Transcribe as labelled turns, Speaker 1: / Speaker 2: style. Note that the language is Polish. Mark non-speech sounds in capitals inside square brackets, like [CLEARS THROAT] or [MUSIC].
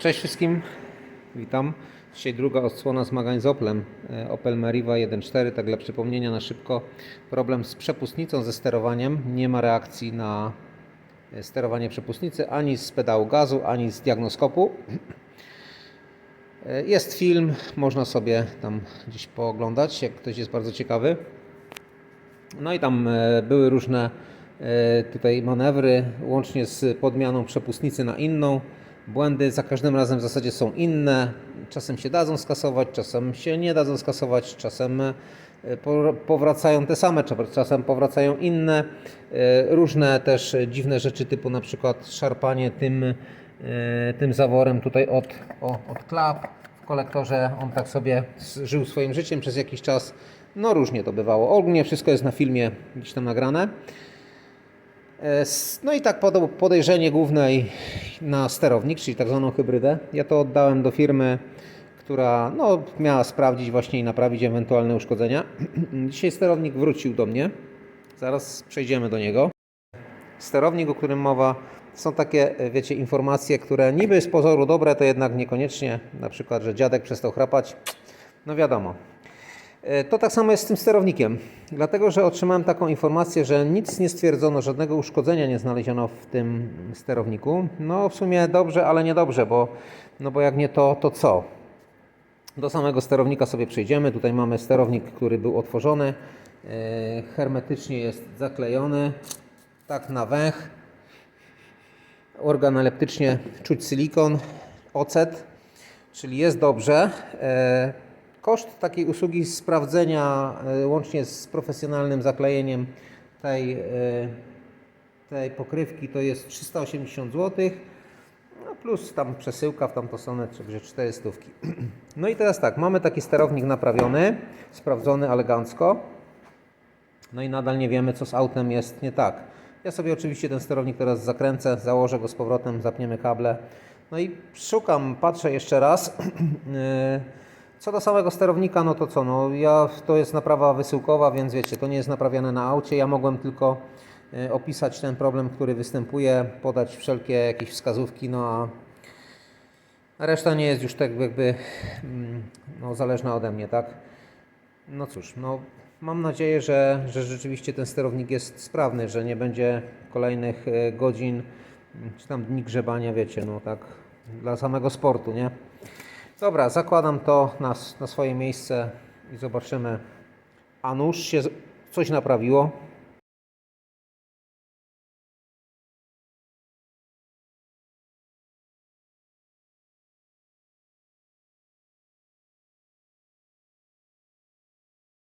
Speaker 1: Cześć wszystkim, witam. Dzisiaj druga odsłona zmagań z Oplem. E, Opel Meriva 1.4, tak dla przypomnienia na szybko. Problem z przepustnicą, ze sterowaniem. Nie ma reakcji na e, sterowanie przepustnicy ani z pedału gazu, ani z diagnoskopu. E, Jest film, można sobie tam gdzieś pooglądać, jak ktoś jest bardzo ciekawy. No i tam były różne tutaj manewry, łącznie z podmianą przepustnicy na inną. Błędy za każdym razem w zasadzie są inne. Czasem się dadzą skasować, czasem się nie dadzą skasować, czasem e, po- powracają te same, cza- czasem powracają inne. E, Różne też dziwne rzeczy, typu na przykład szarpanie tym, e, tym zaworem tutaj od, o, od klap w kolektorze. On tak sobie żył swoim życiem przez jakiś czas. No różnie to bywało. Ogólnie wszystko jest na filmie gdzieś tam nagrane. E, No i tak podejrzenie główne i na sterownik, czyli tak zwaną hybrydę. Ja to oddałem do firmy, która no, miała sprawdzić właśnie i naprawić ewentualne uszkodzenia. [CLEARS THROAT] Dzisiaj sterownik wrócił do mnie. Zaraz przejdziemy do niego. Sterownik, o którym mowa, są takie, e, wiecie, informacje, które niby z pozoru dobre, to jednak niekoniecznie. Na przykład, że dziadek przestał chrapać. No wiadomo. E, To tak samo jest z tym sterownikiem, dlatego że otrzymałem taką informację, że nic nie stwierdzono, żadnego uszkodzenia nie znaleziono w tym sterowniku. No w sumie dobrze, ale niedobrze, bo, no bo jak nie to, to co? Do samego sterownika sobie przejdziemy. Tutaj mamy sterownik, który był otworzony, e, hermetycznie jest zaklejony, tak na węch. Organoleptycznie czuć silikon, ocet, czyli jest dobrze. E, Koszt takiej usługi sprawdzenia e, łącznie z profesjonalnym zaklejeniem tej, e, tej pokrywki to jest 380 zł. No plus tam przesyłka w tamtą stronę, także 400. [CLEARS THROAT] No i teraz tak, mamy taki sterownik naprawiony, sprawdzony elegancko. No i nadal nie wiemy, co z autem jest nie tak. Ja sobie oczywiście ten sterownik teraz zakręcę, założę go z powrotem, zapniemy kable. No i szukam, patrzę jeszcze raz. [CLEARS THROAT] Co do samego sterownika, no to co, no ja, to jest naprawa wysyłkowa, więc wiecie, to nie jest naprawiane na aucie. Ja mogłem tylko yy, opisać ten problem, który występuje, podać wszelkie jakieś wskazówki, no a reszta nie jest już tak jakby mm, no, zależna ode mnie, tak? No cóż, no mam nadzieję, że, że rzeczywiście ten sterownik jest sprawny, że nie będzie kolejnych e, godzin czy tam dni grzebania, wiecie, no tak dla samego sportu, nie? Dobra, zakładam to na, na swoje miejsce i zobaczymy. A nuż się coś naprawiło.